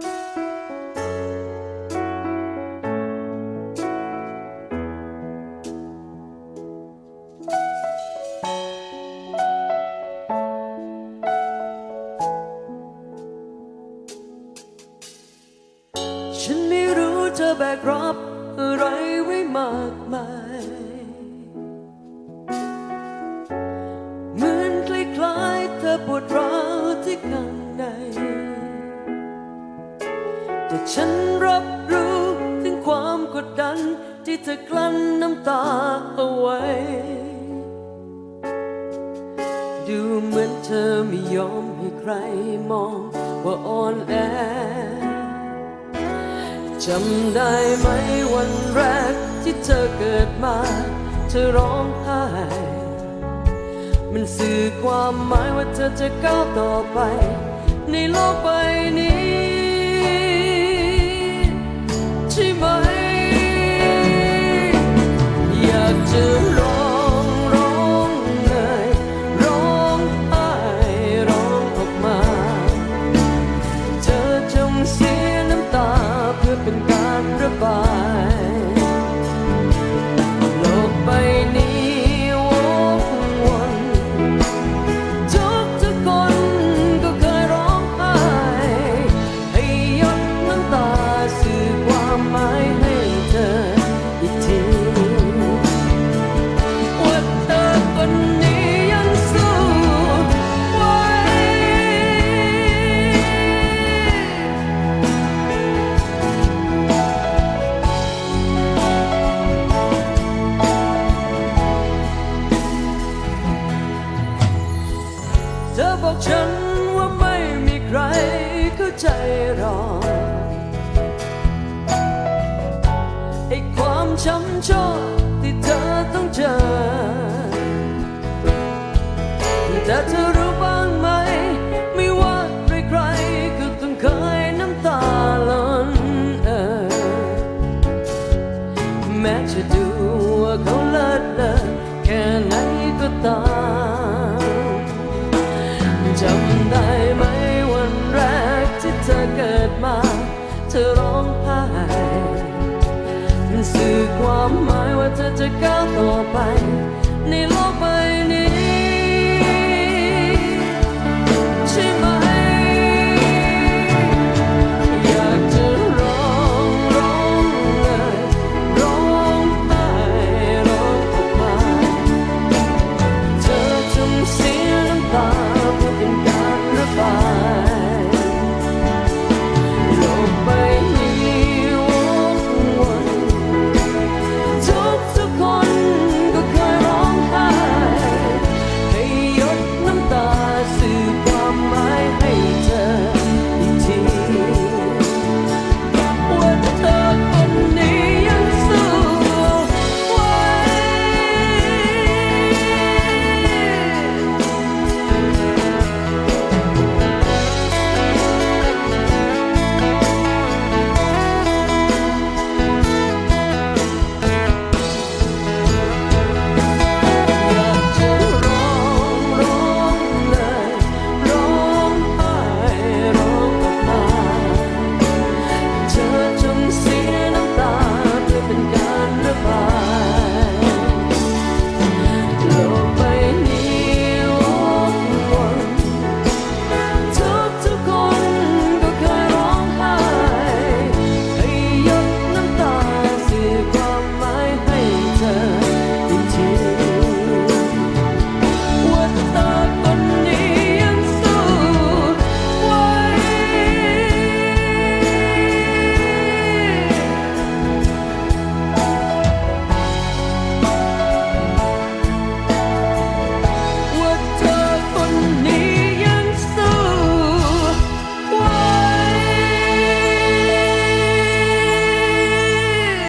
ฉันไม่รู้เธอแบกรับอะไรไว้มากมาย เหมือนคล้ายๆเธอปวดร ฉันรับรู้ถึงความกดดันที่เธอกลั้นน้ำตาเอาไว้ ดูเหมือนเธอไม่ยอมให้ใครมองว่าอ่อนแอจำได้ไหมวันแรกที่เธอเกิดมา เธอร้องไห้ มันสื่อความหมายว่าเธอจะก้าวต่อไป ในโลกใบนี้ ก ใจรอไอ้ความช้ำชอกที่เธอต้องเจอ แต่เธอรู้บ้างไหม ไม่ว่าใครๆก็ต้องเคยน้ำตาหล่นเออแม้จะดูว่าเขา อร้องไห้มันสื่อความหมายว่าเธอจะก้าวต่อไป ในโลกใบนี้